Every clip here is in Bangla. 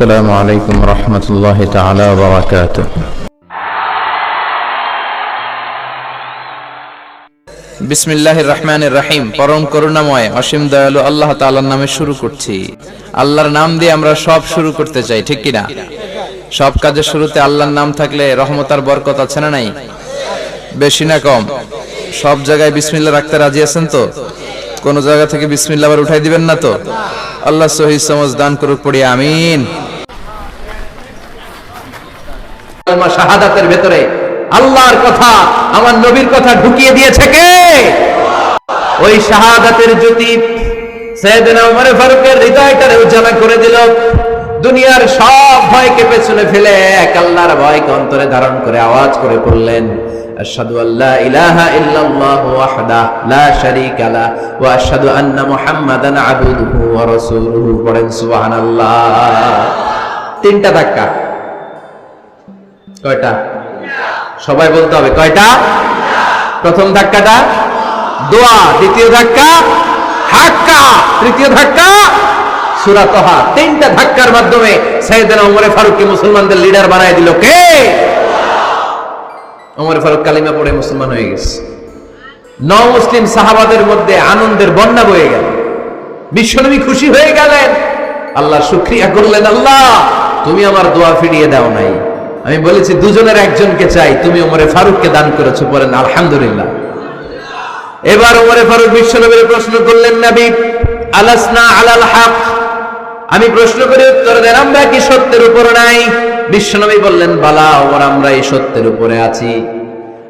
السلام عليكم ورحمة الله تعالى وبركاته বিসমিল্লাহির রহমানির রহিম পরম করুণাময় অসীম দয়ালু আল্লাহ তাআলার নামে শুরু করছি আল্লাহর নাম দিয়ে আমরা সব শুরু করতে চাই ঠিক কিনা সব কাজের শুরুতে আল্লাহর নাম থাকলে রহমত আর বরকত আছে না নাই বেশি না কম সব জায়গায় বিসমিল্লাহ রাখতে রাজি আছেন তো কোন জায়গা থেকে বিসমিল্লাহ আবার উঠাই দিবেন না তো আল্লাহ সহি সমজ দান করুক পড়ি আমিন কালমা শাহাদাতের ভেতরে আল্লাহর কথা, আমার নবীর কথা ঢুকিয়ে দিয়েছে কে? ওই শাহাদাতের জ্যোতি ফারুকের হৃদয়টারে করে দিল। দুনিয়ার সব ভয়কে পেছনে ফেলে এক আল্লাহর ভয়কে অন্তরে ধারণ করে আওয়াজ করে পড়লেন তিনটা ধাক্কা। কয়টা? সবাই বলতে হবে, কয়টা? প্রথম ধাক্কাটা, দোয়া, দ্বিতীয় ধাক্কা হাক্কা তৃতীয় ধাক্কা সুরাতহা তিনটা ধাক্কার মাধ্যমে সাইয়েদনা ওমরে ফারুককে মুসলমানদের লিডার বানায় দিল কে? ওমরে ফারুক কালিমা পড়ে মুসলমান হয়ে গেছে। ন মুসলিম সাহাবাদের মধ্যে আনন্দের বন্যা বয়ে গেল। বিশ্বনবী খুশি হয়ে গেলেন। আল্লাহ শুক্রিয়া করলেন, আল্লাহ, তুমি আমার দোয়া ফিরিয়ে দাও নাই। আমি বলেছি, দুজনের একজনকে চাই। তুমি ওমরে ফারুককে দান করেছ বলেন আলহামদুলিল্লাহ। এবার ওমরে ফারুক বিশ্বনবীর প্রশ্ন করলেন, নবী, আলাসনা আলাল হক? আমি প্রশ্ন করে, উত্তর দেন, আমরা কি সত্যের উপর নাই? বিশ্বনবী বললেন, বালা ওমর আমরা এই সত্যের উপরে আছি।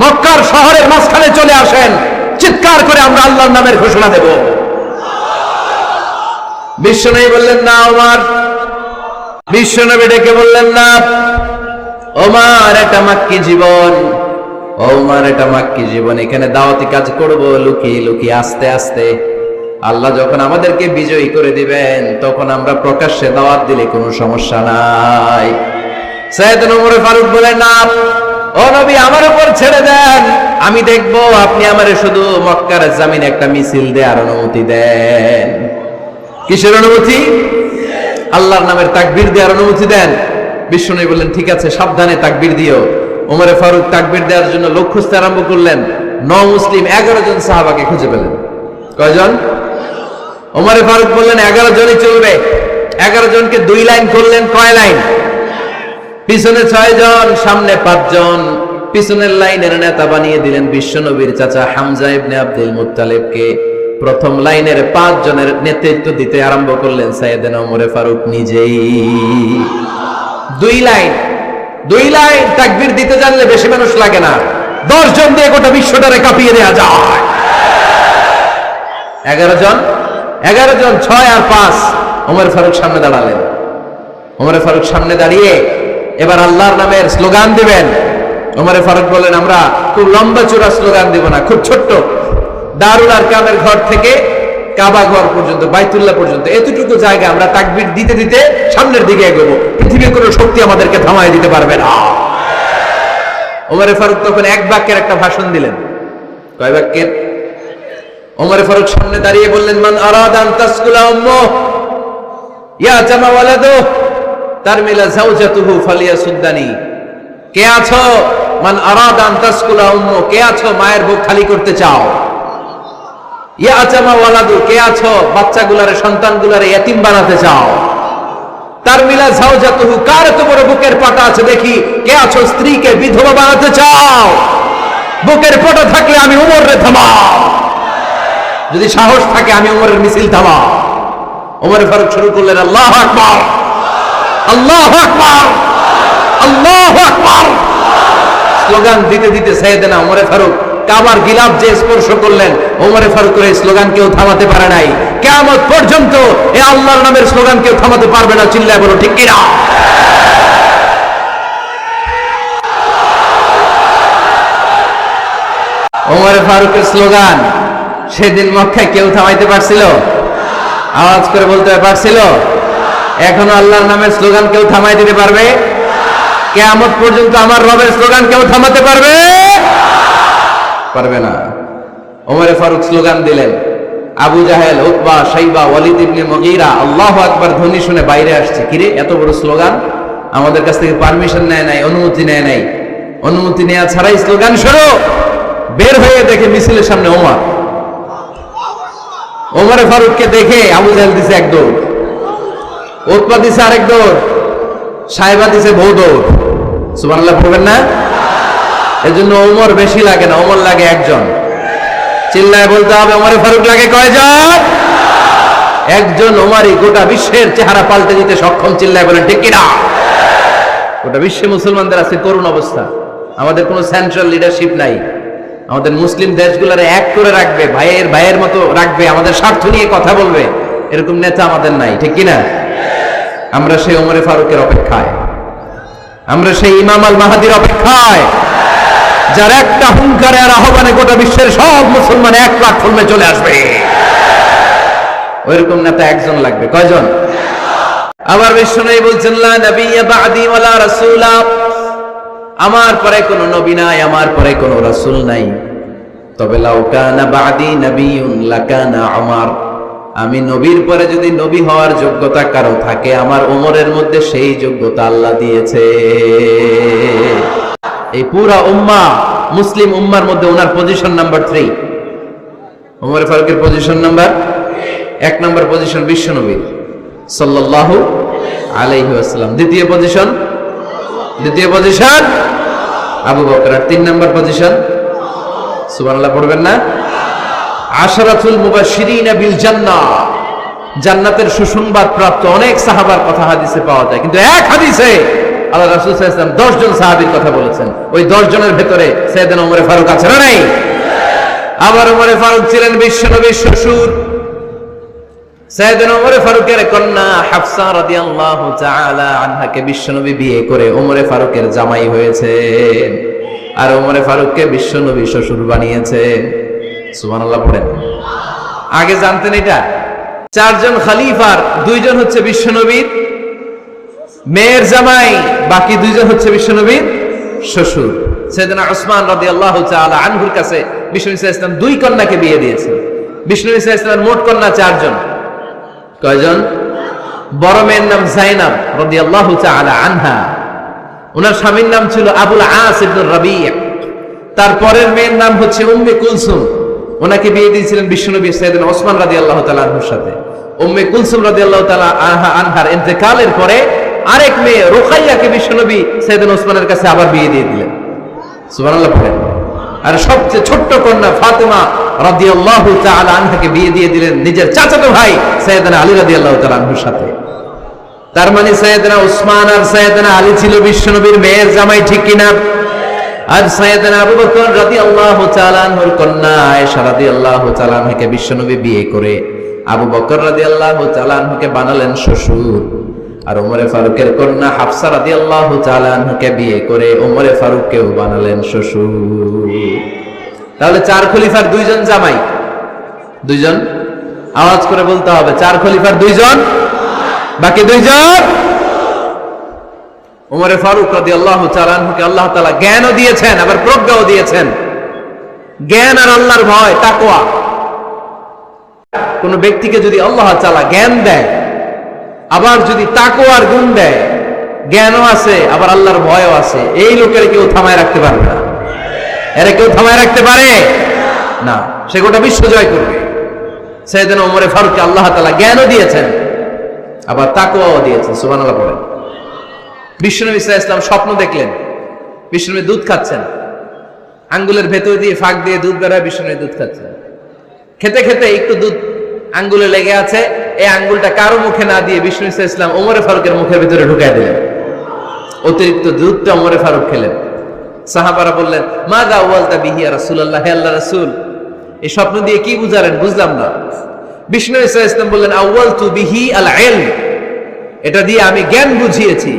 মক্কার শহরের মাঝখানে চলে আসেন। চিৎকার করে আমরা আল্লাহর নামের ঘোষণা দেব। বিশ্বনবী বললেন, না, ওমার। বিশ্বনবী ডেকে বললেন, না। ওমার, এটা মাক্কি জীবন। ওমার, এটা মাক্কি জীবন। এখানে দাওয়াতি কাজ করব লুকিয়ে লুকিয়ে, আস্তে আস্তে। আল্লাহ যখন আমাদেরকে বিজয়ী করে দিবেন, তখন আমরা প্রকাশ্যে দাওয়াত দিলে কোনো সমস্যা নাই। সৈয়দ ওমর ফারুক বলে না। ও নবী, আমার উপর ছেড়ে দেন। আমি দেখব আপনি আমারে শুধু মক্কার জামিন একটা মিছিল দেওয়ার অনুমতি দেন। কিসের অনুমতি? আল্লাহর নামের তাকবীর দেওয়ার অনুমতি দেন। বিষ্ণু বললেন, ঠিক আছে, সাবধানে তাকবীর দিও। ওমরে ফারুক তাকবীর দেওয়ার জন্য লোক খুঁজতে আরম্ভ করলেন। ন মুসলিম, এগারো জন সাহাবাকে খুঁজে পেলেন। কয়জন? ওমরে ফারুক বললেন, এগারো জনই চলবে। এগারো জনকে দুই লাইন করলেন, কয় লাইন? পিছনে ছয় জন সামনে পাঁচজন। পিছনের লাইনের নেতা বানিয়ে দিলেন বিশ্বনবীর চাচা হামজা আব্দুল প্রথম লাইনের পাঁচ জনের নেতৃত্ব দিতে আরম্ভ করলেন সাইয়েদেনা ওমরে ফারুক নিজেই। দুই লাইন দুই লাইন তাকবীর দিতে জানলে বেশি মানুষ লাগে না। দশ জন দিয়ে গোটা বিশ্বটারে কাঁপিয়ে দেওয়া যায়। এগারো জন এগারো জন, ছয় আর পাঁচ। ওমর ফারুক সামনে দাঁড়ালেন। ওমরে ফারুক সামনে দাঁড়িয়ে এবার আল্লাহর নামের স্লোগান দিবেন। ওমরে ফারুক বলেন, আমরা খুব লম্বা চূড়া স্লোগান দিব না, খুব ছোট্ট। দারুল আর কামের ঘর থেকে কাবা ঘর পর্যন্ত, বাইতুল্লাহ পর্যন্ত, এতটুকু জায়গা আমরা তাকবির দিতে দিতে সামনের দিকে এগোবো। পৃথিবীর কোনো শক্তি আমাদেরকে থামায় দিতে পারবে না। ওমরে ফারুক তখন এক বাক্যের একটা ভাষণ দিলেন। কয় বাক্যের? ওমরে ফারুক সামনে দাঁড়িয়ে বললেন, মান আরাদান তাসকুলা উম্মু ইয়া জামা ওয়ালাদু তারমিলা জাওজাতুহু ফালিয়াসুদ্দানি। কে আছো? মান আরাদান তাসকুলা উম্মু, কে আছো? মায়ের বুক খালি করতে চাও। ইয়া আচামা ওয়ালাদু, কে আছো? বাচ্চাগুলারে, সন্তানগুলারে এতিম বানাতে চাও। তার মিলা জাওজাতুহু, কার এত বড় বুকের পাটা আছে দেখি? কে আছো? স্ত্রীকে, বিধবা বানাতে চাও। বুকের পাটা থাকলে আমি উমর রে থামাও। যদি সাহস থাকে, আমি উমরের মিছিল থামাও। ওমর ফারুক শুরু করলেন, আল্লাহ আকবার। স্লোগান দিতে দিতে সাইয়েদেনা ওমরে ফারুক কাবার গিলাফ যে স্পর্শ করলেন, ওমরে ফারুকের এই স্লোগান কেউ থামাতে পারে নাই। কেমন পর্যন্ত এ আল্লাহর নামের স্লোগান কেউ থামাতে পারবে না, চিল্লায় বলো, ঠিক কিনা? ফারুকের স্লোগান, সেদিন মক্কায় কেউ থামাইতে পারছিল? আওয়াজ করে বলতে পারছিল? এখনও আল্লাহর নামের স্লোগান কেউ থামাই দিতে পারবে? কেয়ামত পর্যন্ত আমার রবের স্লোগান কেউ থামাতে পারবে? পারবে না। ওমরে ফারুক স্লোগান দিলেন, আবু জাহেল, উতবা সাইবা ওয়ালিদ ইবনে মগীরা, আল্লাহু আকবার ধ্বনি শুনে বাইরে আসছে। কিরে এত বড় স্লোগান? আমাদের কাছ থেকে পারমিশন নেয় নাই, অনুমতি নেয় নাই। অনুমতি নেওয়া ছাড়াই স্লোগান শুরু বের হয়ে দেখে মিছিলের সামনে ওমর। ওমরে ফারুককে দেখে আবু জাহেল দিছে এক দৌড় উৎপা দিছে আরেক দৌড়। সাহেবা দিছে বউ দৌড়। সুবহানাল্লাহ পড়বেন না? এজন্য ওমর বেশি লাগে না, ওমর লাগে একজন। চিল্লায় বলতে হবে, ওমরে ফারুক লাগে কয়জন? একজন ওমারি গোটা বিশ্বের চেহারা পাল্টে দিতে সক্ষম, চিল্লায় বলেন, ঠিক কিনা? গোটা বিশ্বে মুসলমানদের আছে, করুণ অবস্থা। আমাদের কোনো সেন্ট্রাল লিডারশিপ নাই। আমাদের মুসলিম দেশগুলোর এক করে রাখবে, ভাইয়ের ভাইয়ের মতো রাখবে, আমাদের স্বার্থ নিয়ে কথা বলবে। এরকম নেতা আমাদের নাই, ঠিক কিনা? আমরা সেই ওমরে ফারুকের অপেক্ষায়। আমরা সেই ইমাম আল মাহাদির অপেক্ষায়। যার একটা হুঙ্কারে আর আহ্বানে গোটা বিশ্বের সব মুসলমান এক প্ল্যাটফর্মে চলে আসবে। ওইরকম নেতা একজন লাগবে। কয়জন? আবার বিষ্ণু বলছেন, লা নবিয়্যা বা'দি ওয়ালা রাসূলা। আমার পরে কোনো নবী নাই, আমার পরে কোনো রাসূল নাই। তবে লাউ কানা বা'দি নাবিয়্যুন লাকানা আমার আমি নবীর পরে যদি নবী হওয়ার যোগ্যতা কারও থাকে, আমার ওমরের মধ্যে সেই যোগ্যতা আল্লাহ দিয়েছে। এই পুরা উম্মা, মুসলিম উম্মার মধ্যে ওনার পজিশন নাম্বার থ্রি ওমর ফারুকের পজিশন নাম্বার এক নম্বর পজিশন বিশ্বনবীর সাল্লাল্লাহু আলাইহি ওয়াসাল্লাম। দ্বিতীয় পজিশন দ্বিতীয় পজিশন আবু বকরার তিন নম্বর পজিশন সুবহানাল্লাহ, পড়বেন না। আশরাতুল মুবাশশিরিনা বিল জান্নাহ। জান্নাতের সুসংবাদ প্রাপ্ত অনেক সাহাবার কথা হাদিসে পাওয়া যায়। কিন্তু এক হাদিসে আল্লাহ রাসূল সাল্লাল্লাহু আলাইহি জন সাহাবীর কথা বলেছেন। ওই 10 জনের ভেতরে সাইয়েদনা ওমর ফারুক আছে না নাই? আবার ওমর ফারুক ছিলেন বিশ্বনবীর শ্বশুর। সাইয়েদনা ওমর ফারুকের কন্যা হাফসা রাদিয়াল্লাহু তাআলা আনহাকে বিশ্বনবী বিয়ে করে ওমর ফারুকের জামাই হয়েছে আর ওমর ফারুককে বিশ্বনবী শ্বশুর বানিয়েছে আগে জানতেন এটা। চারজন খলিফার দুইজন হচ্ছে বিশ্বনবীর মেয়ের জামাই, বাকি দুইজন হচ্ছে বিশ্বনবীর শ্বশুর। সেদিন ওসমান রাদি আল্লাহ আনহুর কাছে বিষ্ণু ইসা ইসলাম দুই কন্যাকে বিয়ে দিয়েছে। বিষ্ণু ইসা ইসলামের মোট কন্যা চারজন। কয়জন? বড় মেয়ের নাম জাইনাব রদি আল্লাহ আনহা। ওনার স্বামীর নাম ছিল আবুল আস ইবনুর রাবিয়া তারপরের মেয়ের নাম হচ্ছে উম্মে কুলসুম। ওনাকে বিয়ে দিয়েছিলেন বিশ্বনবী সৈয়দ ওসমান রাজি আল্লাহ তালাহুর সাথে। উম্মে কুলসুম রাজি আল্লাহ তালা আনহা আনহার ইন্তেকালের পরে আরেক মেয়ে রোখাইয়াকে বিশ্বনবী সৈয়দ ওসমানের কাছে আবার বিয়ে দিয়ে দিলেন। সুবহানাল্লাহ পড়েন। আর সবচেয়ে ছোট্ট কন্যা ফাতেমা রাদি আল্লাহ আনহাকে বিয়ে দিয়ে দিলেন নিজের চাচাতো ভাই সৈয়দনা আলী রাদি আল্লাহ তালা আনহুর সাথে। তার মানে সৈয়দনা উসমান আর সৈয়দনা আলী ছিল বিশ্বনবীর মেয়ের জামাই, ঠিক কিনা? আর সৈয়দনা আবু বকর রাদিয়াল্লাহু তাআলা আনহুর কন্যা আয়েশা রাদিয়াল্লাহু তাআলা আনহাকে বিশ্বনবী বিয়ে করে আবু বকর রাদিয়াল্লাহু তাআলা আনহুকে বানালেন শ্বশুর। আর ওমরে ফারুকের কন্যা হাফসা রাদিয়াল্লাহু তাআলা আনহুকে বিয়ে করে ওমরে ফারুককেও বানালেন শ্বশুর। তাহলে চার খলিফার দুইজন জামাই। দুইজন? আওয়াজ করে বলতে হবে, চার খলিফার দুইজন? বাকি দুইজন? উমরে ফারুক রাদি আল্লাহ চালানহুকে আল্লাহ তালা জ্ঞানও দিয়েছেন, আবার প্রজ্ঞাও দিয়েছেন। জ্ঞান আর আল্লাহর ভয় তাকোয়া কোন ব্যক্তিকে যদি আল্লাহ তালা জ্ঞান দেয়, আবার যদি তাকোয়ার গুণ দেয়, জ্ঞানও আছে, আবার আল্লাহর ভয়ও আছে, এই লোকের কেউ থামায় রাখতে পারবে না। এরা কেউ থামায় রাখতে পারে? না। সে গোটা বিশ্ব জয় করবে। সেদিন ওমরে ফারুককে আল্লাহ তালা জ্ঞানও দিয়েছেন, আবার তাকোয়াও দিয়েছেন। সুবান আল্লাহ বলেন বিষ্ণুনবী ইসলাম ইসলাম স্বপ্ন দেখলেন বিষ্ণুনবী দুধ খাচ্ছেন। আঙ্গুলের ভেতর দিয়ে ফাঁক দিয়ে দুধ বেরোয় বিষ্ণুনবী দুধ খাচ্ছেন। খেতে খেতে একটু দুধ আঙ্গুলে লেগে আছে, এই আঙ্গুলটা কারও মুখে না দিয়ে বিষ্ণু ইসলাম ইসলাম ওমরে ফারুকের মুখের ভিতরে ঢুকাই দিলেন। অতিরিক্ত দুধটা ওমরে ফারুক খেলেন। সাহাবারা বললেন, মা দা ওয়ালতা বিহিয়া রাসূলুল্লাহ, হে আল্লাহ রাসুল? এই স্বপ্ন দিয়ে কি বুঝালেন? বুঝলাম না। বিষ্ণু ইসা ইসলাম বললেন আউয়াল তু বিহি আল এটা দিয়ে আমি জ্ঞান বুঝিয়েছি।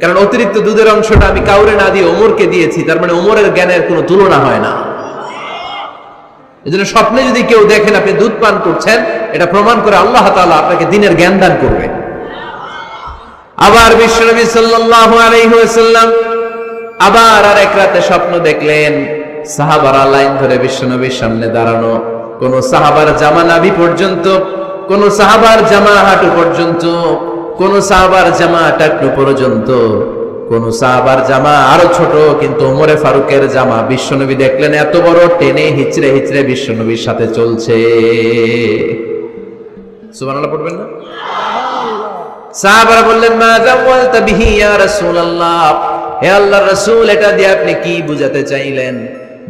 কারণ অতিরিক্ত দুধের অংশটা আমি কাউরে না দিয়ে ওমরকে দিয়েছি, তার মানে ওমরের জ্ঞানের কোনো তুলনা হয় না। এই জন্য স্বপ্নে যদি কেউ দেখেন আপনি দুধ পান করছেন, এটা প্রমাণ করে আল্লাহ তাআলা আপনাকে দিনের জ্ঞান দান করবে। আবার বিশ্বনবী সাল্লাল্লাহু আলাইহি আবার আর এক রাতে স্বপ্ন দেখলেন, সাহাবারা লাইন ধরে বিশ্বনবীর সামনে দাঁড়ানো। কোন সাহাবার জামা নাভি পর্যন্ত, কোন সাহাবার জামা হাঁটু পর্যন্ত কোন সাহাবার জামা টাকটু পর্যন্ত। কোন সাহাবার জামা আরও ছোট, কিন্তু ওমরে ফারুকের জামা বিশ্বনবী দেখলেন এত বড়, টেনে হিচড়ে হিচড়ে বিশ্বনবীর সাথে চলছে। সুবহানাল্লাহ পড়বেন না? সাহাবারা বললেন, মা ইয়া রাসূলুল্লাহ? হে আল্লাহর রাসূল, এটা দিয়ে আপনি কি বুঝাতে চাইলেন?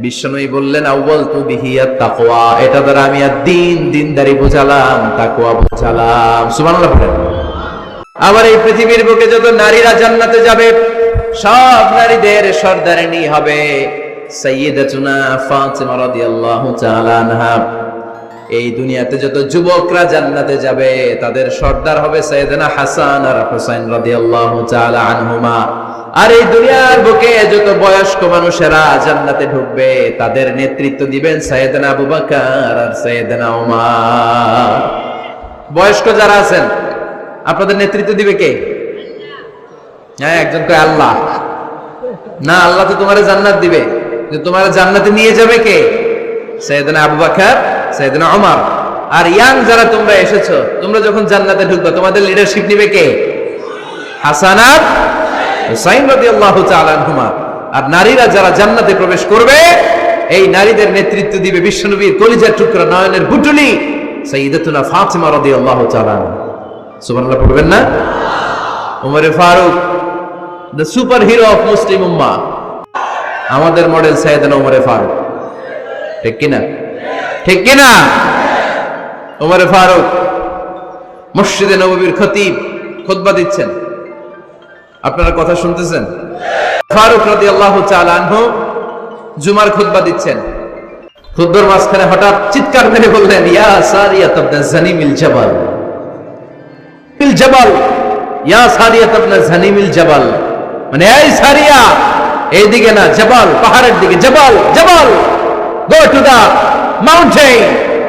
বিশ্বনবী বললেন আউয়াল তু বিহি তাকওয়া। এটা দ্বারা আমি আর দিন দিনদারি বোঝালাম, তাকওয়া বোঝালাম। সুবহানাল্লাহ বলেন আবার এই পৃথিবীর বুকে যত নারীরা জান্নাতে যাবে, সব নারীদের সর্দারিনী হবে। আনহা। এই দুনিয়াতে যত যুবকরা জান্নাতে যাবে, তাদের সর্দার হবে সৈয়দনা হাসান আর হুসাইন রাদিয়াল্লাহু তাআলা আনহুমা। আর এই দুনিয়ার বুকে যত বয়স্ক মানুষেরা জান্নাতে ঢুকবে, তাদের নেতৃত্ব দিবেন সৈয়দনা আবু বকর আর সৈয়দনা ওমর বয়স্ক যারা আছেন আপনাদের নেতৃত্ব দিবে কে? হ্যাঁ একজন কয় আল্লাহ। না, আল্লাহ তো তোমার জান্নাত দিবে। তোমার জান্নাতে নিয়ে যাবে কে? সৈয়দনা আবু বকর সৈয়দনা ওমর আর ইয়াং যারা তোমরা এসেছ, তোমরা যখন জান্নাতে ঢুকবে, তোমাদের লিডারশিপ নিবে কে? হাসানাত হুসাইন আর নারীরা যারা জান্নাতে প্রবেশ করবে, এই নারীদের নেতৃত্ব দিবে বিশ্বনবীর কলিজার টুকরা নয়নের বুটুলি সাইয়্যিদাতুনা ফাতিমা রাদিয়াল্লাহু তাআলা সুবহানাল্লাহ না? ওমরে Farooq the super hero of Muslim উম্মাহ। আমাদের মডেল ওমরে ফারুক। ঠিক কিনা? ঠিক কিনা? ওমরে ফারুক, মসজিদে নববীর খতিব দিচ্ছেন। আপনারা কথা শুনতেছেন? ফারুক রাদি আল্লাহ আনহু জুমার খুতবা দিচ্ছেন। খুদ্দর মাঝখানে হঠাৎ চিৎকার মেরে বললেন, ইয়া সারিয়া তাবনা জানিমিল জাবাল। জাবাল। ইয়া সারিয়া তাবনা জানিমিল জাবাল। মানে এই সারিয়া, এইদিকে না, জাবাল, পাহাড়ের দিকে, জাবাল জাবাল। গো টু দা মাউন্টেন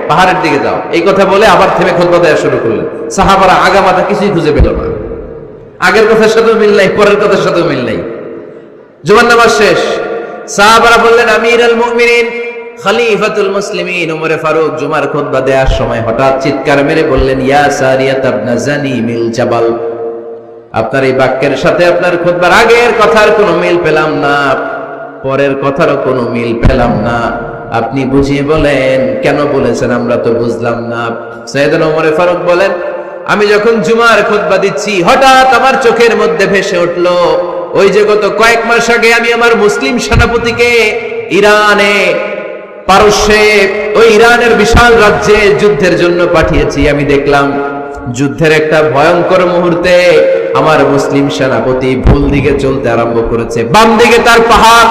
পাহাড়ের দিকে যাও। এই কথা বলে আবার থেমে খুতবা দেওয়া শুরু করলেন। সাহাবারা আগামাতা কিছুই খুঁজে পেল না। আগের কথার সাথেও মিল নাই, পরের কথার সাথেও মিল নাই। জুমার নামাজ শেষ। সাহাবারা বললেন, আমির আল মুমিনিন খলিফাতুল মুসলিমিন উমরে ফারুক জুমার খুতবা দেওয়ার সময় হঠাৎ চিৎকার মেরে বললেন, ইয়া সারিয়াত আবনা জানি মিল জাবাল। আপনার এই বাক্যের সাথে আপনার খুতবার আগের কথার কোনো মিল পেলাম না, পরের কথারও কোনো মিল পেলাম না। আপনি বুঝিয়ে বলেন, কেন বলেছেন আমরা তো বুঝলাম না? সৈয়দনা ওমরে ফারুক বলেন, আমি যখন জুমার খুতবা দিচ্ছি, হঠাৎ আমার চোখের মধ্যে ভেসে উঠল, ওই যে গত কয়েক মাস আগে আমি আমার মুসলিম সেনাপতিকে ইরানে পারস্যে ওই ইরানের বিশাল রাজ্যে যুদ্ধের জন্য পাঠিয়েছি। আমি দেখলাম যুদ্ধের একটা ভয়ঙ্কর মুহূর্তে আমার মুসলিম সেনাপতি ভুল দিকে চলতে আরম্ভ করেছে। বাম দিকে তার পাহাড়,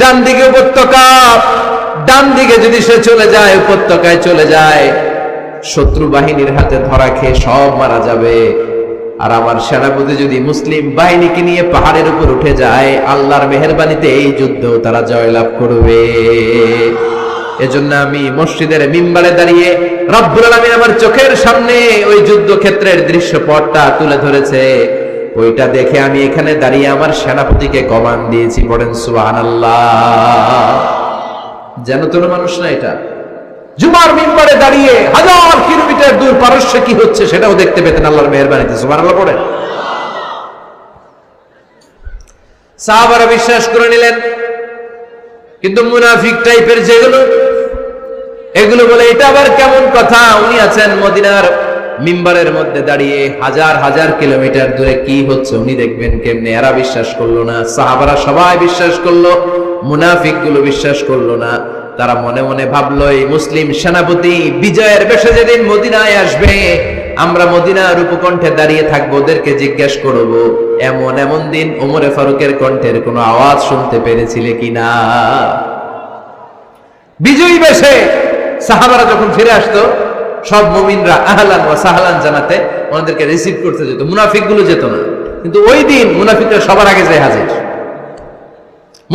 ডান দিকে উপত্যকা, ডান দিকে যদি সে চলে যায়, উপত্যকায় চলে যায়, শত্রু বাহিনীর হাতে ধরা খেয়ে সব মারা যাবে। আর আমার সেনাপতি যদি মুসলিম বাহিনীকে নিয়ে পাহাড়ের উপর উঠে যায়, আল্লাহর মেহরবানিতে এই যুদ্ধ তারা জয়লাভ করবে। এজন্য আমি মসজিদের মিম্বারে দাঁড়িয়ে রব্বুল আলামিন আমার চোখের সামনে ওই যুদ্ধক্ষেত্রের দৃশ্যপটটা তুলে ধরেছে। ওইটা দেখে আমি এখানে দাঁড়িয়ে আমার সেনাপতিকে কমান দিয়েছি, পড়েন সুবহানাল্লাহ। যেন তোর মানুষ না এটা। জুমার মিম্বারে দাঁড়িয়ে হাজার কিলোমিটার দূর পারস্যে কি হচ্ছে সেটাও দেখতে পেতেন আল্লাহর মেহরবানিতে সুবহানাল্লাহ পড়ে সাহাবারা বিশ্বাস করে নিলেন, কিন্তু মুনাফিক টাইপের যেগুলো, এগুলো বলে, এটা আবার কেমন কথা? উনি আছেন মদিনার মিম্বারের মধ্যে দাঁড়িয়ে হাজার হাজার কিলোমিটার দূরে কি হচ্ছে উনি দেখবেন কেমনে? এরা বিশ্বাস করল না, সাহাবারা সবাই বিশ্বাস করল মুনাফিকগুলো বিশ্বাস করল না। তারা মনে মনে ভাবলো, এই মুসলিম সেনাপতি বিজয়ের বেশে যেদিন মদিনায় আসবে, আমরা মদিনার উপকণ্ঠে দাঁড়িয়ে থাকব, ওদেরকে জিজ্ঞেস করব, এমন এমন দিন ওমরে ফারুকের কণ্ঠের কোনো আওয়াজ শুনতে পেরেছিলে কিনা? বিজয়ী বেশে সাহাবারা যখন ফিরে আসতো, সব মুমিনরা আহলান ও সাহালান জানাতে ওনাদেরকে রিসিভ করতে যেত মুনাফিকগুলো যেত না। কিন্তু ওই দিন মুনাফিকরা সবার আগে যায় হাজির।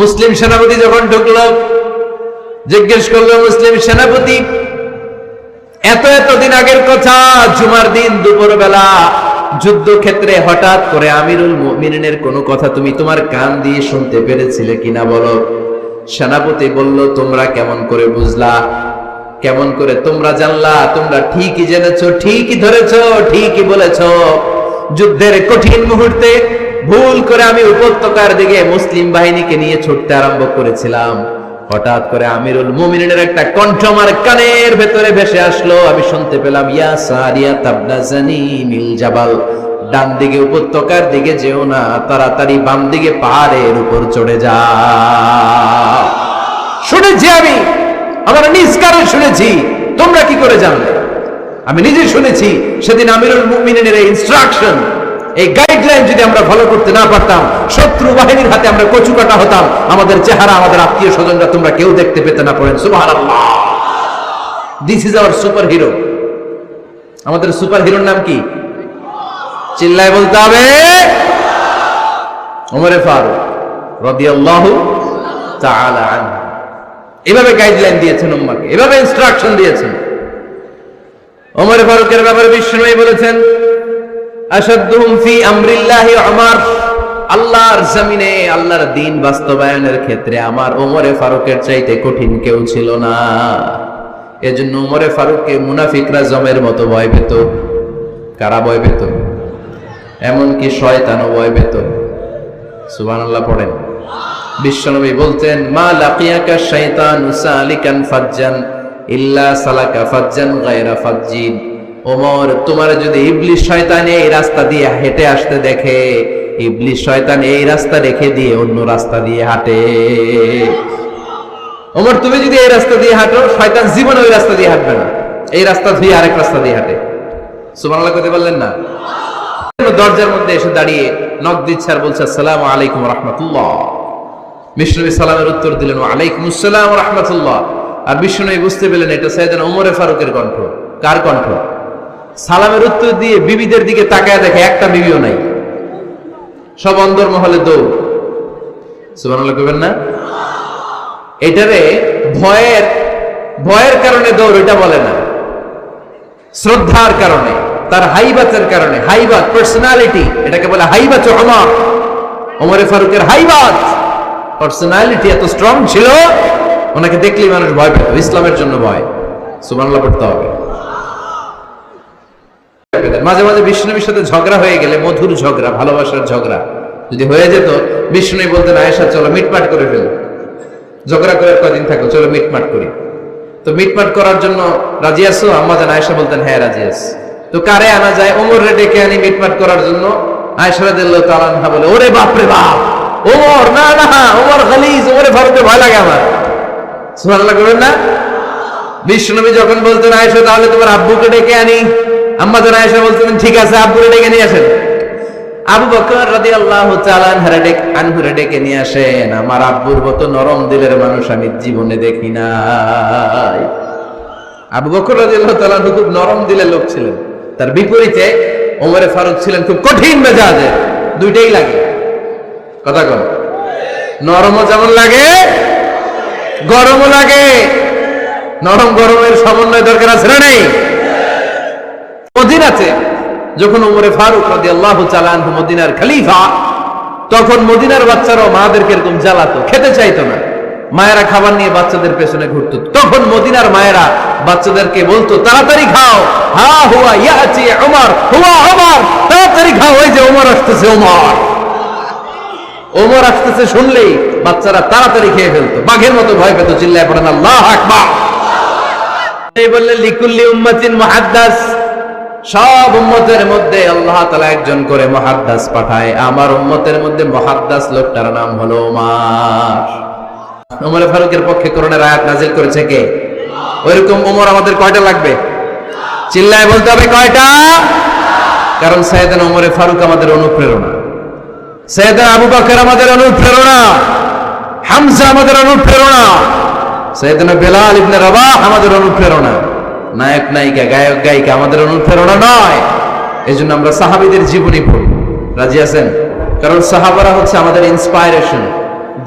মুসলিম সেনাপতি যখন ঢুকলো জিজ্ঞেস করল, মুসলিম সেনাপতি, এত এত দিন আগের কথা, জুমার দিন দুপুর বেলা যুদ্ধক্ষেত্রে হঠাৎ করে আমিরুল মুমিনের কোনো কথা তুমি তোমার কান দিয়ে শুনতে পেরেছিলে কিনা বলো? সেনাপতি বলল, তোমরা কেমন করে বুঝলা, কেমন করে তোমরা জানলা, তোমরা ঠিকই জেনেছো, ঠিকই ধরেছো, ঠিকই বলেছ। যুদ্ধের কঠিন মুহূর্তে ভুল করে আমি উপত্যকার দিকে মুসলিম বাহিনীকে নিয়ে ছুটতে আরম্ভ করেছিলাম। হঠাৎ করে আমিরুল মুমিনের একটা কণ্ঠ আমার কানের ভেতরে ভেসে আসলো। আমি শুনতে পেলাম, ইয়া সারিয়া তাবনা মিল জাবাল ডান দিকে উপত্যকার দিকে যেও না, তাড়াতাড়ি বাম দিকে পাহাড়ের উপর চড়ে যা। শুনেছি আমি, আমার নিজ কানে শুনেছি, তোমরা কি করে জানলে? আমি নিজে শুনেছি, সেদিন আমিরুল মুমিনের ইনস্ট্রাকশন এই গাইডলাইন যদি আমরা ফলো করতে না পারতাম, শত্রু বাহিনীর হাতে আমরা কচু কাটা হতাম, আমাদের চেহারা, আমাদের আত্মীয় স্বজনরা তোমরা কেউ দেখতে পেতে না পড়েন। সুবহানাল্লাহ। This is our super hero আমাদের সুপার হিরোর নাম কি? চিল্লায় বলতে হবে। ওমরে ফারুক রাদিয়াল্লাহু তাআলা আনহু। এভাবে গাইডলাইন দিয়েছেন উম্মাকে, এভাবে ইনস্ট্রাকশন দিয়েছেন। ওমর ফারুকের ব্যাপারে বিষ্ণুই বলেছেন আসাদুহুম ফি উমর আল্লাহর জমিনে, আল্লাহর দিন বাস্তবায়নের ক্ষেত্রে আমার ওমরে ফারুকের চাইতে কঠিন কেউ ছিল না। এজন্য ওমরে ফারুককে মুনাফিকরা জমের মতো ভয় পেত। কারা ভয় পেত? এমনকি শয়তানও ভয় পেত। সুবহানাল্লাহ পড়েন। বিশ্বনবী বলতেন, মা লাকিয়াকা শাইতান সালিকান ফাজ্জান, ইল্লা সালাকা ফাজ্জান গায়রা ফাজ্জিন। ওমর, তোমার যদি ইবলিশ শয়তান এই রাস্তা দিয়ে হেঁটে আসতে দেখে ইবলিশ শয়তান এই রাস্তা রেখে দিয়ে অন্য রাস্তা দিয়ে হাঁটে। ওমর, তুমি যদি এই রাস্তা দিয়ে হাঁটো, শয়তান জীবনে ওই রাস্তা দিয়ে হাঁটবে না। এই রাস্তা ধুয়ে আরেক রাস্তা দিয়ে হাঁটে। সুবহানাল্লাহ করতে বললেন না? দরজার মধ্যে এসে দাঁড়িয়ে নক দিচ্ছে আর বলছে, আসসালামু আলাইকুম রহমতুল্লাহ। বিষ্ণুবী সালামের উত্তর দিলেন আলাইকুম আসসালাম রহমতুল্লাহ। আর বিষ্ণুবী বুঝতে পেলেন, এটা সৈয়দান ওমরে ফারুকের কণ্ঠ। কার কণ্ঠ? সালামের উত্তর দিয়ে বিবিদের দিকে তাকায় দেখে একটা বিবিও নাই। সব অন্দর মহলে দৌড়। কইবেন না? এটারে ভয়ের ভয়ের কারণে দৌড় এটা বলে না। শ্রদ্ধার কারণে, তার হাইবাতের কারণে, হাইবাত পার্সোনালিটি এটাকে বলে হাইবাত ওমর ওমরে ফারুকের হাইবাত। পার্সোনালিটি এত স্ট্রং ছিল, ওনাকে দেখলেই মানুষ ভয় পেত, ইসলামের জন্য ভয়। সুবহানাল্লাহ পড়তে হবে। মাঝে মাঝে বিষ্ণুবীর সাথে ঝগড়া হয়ে গেলে মধুর ঝগড়া, ভালোবাসার ঝগড়া। যদি হয়ে যেত, বিষ্ণুই বলতেন, আয়েশা, চলো মিটমাট করে ফেল। ঝগড়া করে কদিন থাকো, চলো মিটমাট করি। তো মিটমাট করার জন্য রাজি আছো? আম্মা জান, আয়েশা বলতেন হ্যাঁ রাজি আছি। তো কারে আনা যায়? ওমর রে ডেকে আনি মিটমাট করার জন্য। আয়েশা রাদিয়াল্লাহু তাআলা বলে, ওরে বাপ রে বাপ, ওমর, না না, ওমর গালিজ ওমরে ফারুকে ভয় লাগে আমার। সুবহানাল্লাহ করবেন না? বিষ্ণুনবী যখন বলতেন, আয়েশা, তাহলে তোমার আব্বুকে ডেকে আনি। আম্মা জান আয়েশা বলতেন ঠিক আছে, আব্বুরে ডেকে নিয়ে আসেন। আবু বকর রাদিয়াল্লাহু তাআলা আনহারে ডেকে নিয়ে আসেন, আমার আব্বুর মতো নরম দিলের মানুষ আমি জীবনে দেখি নাই। আবু বকর রাদিয়াল্লাহু তাআলা আনহু খুব নরম দিলের লোক ছিলেন। তার বিপরীতে ওমরে ফারুক ছিলেন খুব কঠিন মেজাজে। দুইটাই লাগে। কথা কন। নরমও যেমন লাগে, গরমও লাগে। নরম গরমের সমন্বয় দরকার আছে না নেই? মদিনাতে যখন উমরে ফারুক রাদি আল্লাহ চালান মদিনার খালিফা, তখন মদিনার বাচ্চারাও মাদেরকে এরকম জ্বালাতো, খেতে চাইতো না। মায়েরা খাবার নিয়ে বাচ্চাদের পেছনে ঘুরতো। তখন মদিনার মায়েরা বাচ্চাদেরকে বলতো, তাড়াতাড়ি খাও। হা হুয়া ইয়াচি ওমর হুয়া ওমর তাড়াতাড়ি খাও। ওই যে ওমর আসতেছে ওমর ওমর আসতেছে শুনলেই বাচ্চারা তাড়াতাড়ি খেয়ে ফেলতো। বাঘের মতো ভয় পেত, চিল্লায় পড়েন, আল্লাহ আকবার। এই বললেন, লিকুল্লি উম্মাতিন মুহাদ্দাস। সব উম্মতের মধ্যে আল্লাহ তালা একজন করে মহাদ্দাস পাঠায়। আমার উম্মতের মধ্যে মহাদ্দাস লোকটার নাম হলো ওমর উমরে ফারুকের পক্ষে করোনার আয়াত নাজিল করেছে কে? ওইরকম উমর আমাদের কয়টা লাগবে? চিল্লায় বলতে হবে কয়টা? কারণ সৈয়দান উমরে ফারুক আমাদের অনুপ্রেরণা। সৈয়দান আবু বকর আমাদের অনুপ্রেরণা। হামজা আমাদের অনুপ্রেরণা। সৈয়দানা বেলাল ইবনে রাবাহ আমাদের অনুপ্রেরণা। নায়ক, নায়িকা, গায়ক, গায়িকা আমাদের অনুপ্রেরণা নয়। এই জন্য আমরা সাহাবিদের জীবনী পড়ি রাজি আছেন? কারণ সাহাবারা হচ্ছে আমাদের inspiration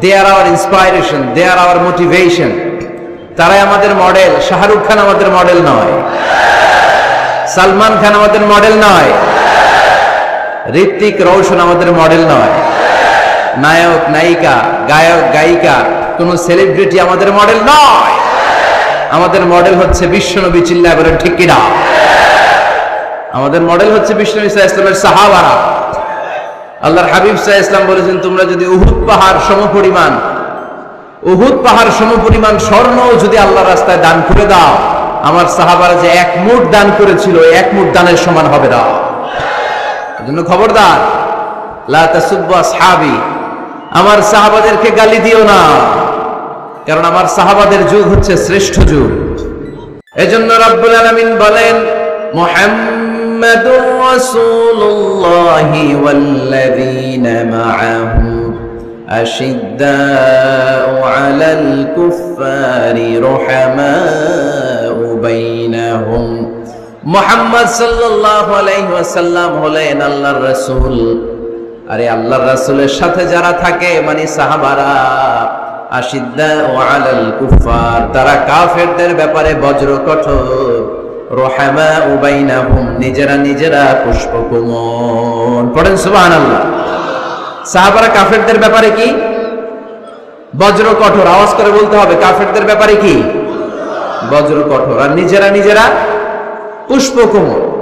they are our inspiration they are our motivation তারাই আমাদের মডেল শাহরুখ খান আমাদের মডেল নয়। সালমান খান আমাদের মডেল নয়। ঋত্বিক রৌশন আমাদের মডেল নয়। নায়ক, নায়িকা, গায়ক, গায়িকা, কোন সেলিব্রিটি আমাদের মডেল নয়। আমাদের মডেল হচ্ছে বিশ্বনবী চিল্লা বলেন ঠিক কিনা? আমাদের মডেল হচ্ছে বিশ্বনবী সাহা ইসলামের সাহাবারা। আল্লাহর হাবিব সাহা ইসলাম বলেছেন, তোমরা যদি উহুদ পাহাড় সমপরিমাণ, উহুদ পাহাড় সমপরিমাণ স্বর্ণ যদি আল্লাহ রাস্তায় দান করে দাও, আমার সাহাবারা যে এক মুঠ দান করেছিল এক মুঠ দানের সমান হবে দাও জন্য খবরদার, লা তাসুব্বু আসহাবি, আমার সাহাবাদেরকে গালি দিও না। কারণ আমার সাহাবাদের যুগ হচ্ছে শ্রেষ্ঠ যুগ। এই জন্য রাব্বুল আলামিন বলেন, মুহাম্মাদুর রাসূলুল্লাহি ওয়াল্লাযীনা মাআহু আশিদ্দাউ আলাল কুফফারি রুহামাউ বাইনাহুম। মুহাম্মদ সাল্লাল্লাহু আলাইহি ওয়াসাল্লাম হলেন আল্লাহর রাসূল। আরে আল্লাহর রাসূলের সাথে যারা থাকে মানে সাহাবারা তারা কাফেরদের ব্যাপারে বজ্র, কঠোর। রহামা উবাইনাহুম নিজেরা নিজেরা পুষ্পকুমন পড়েন সুবহানাল্লাহ। সাহাবারা কাফেরদের ব্যাপারে কি? বজ্র, কঠোর। আওয়াজ করে বলতে হবে, কাফেরদের ব্যাপারে কি? বজ্র, কঠোর। আর নিজেরা নিজেরা পুষ্পকুমল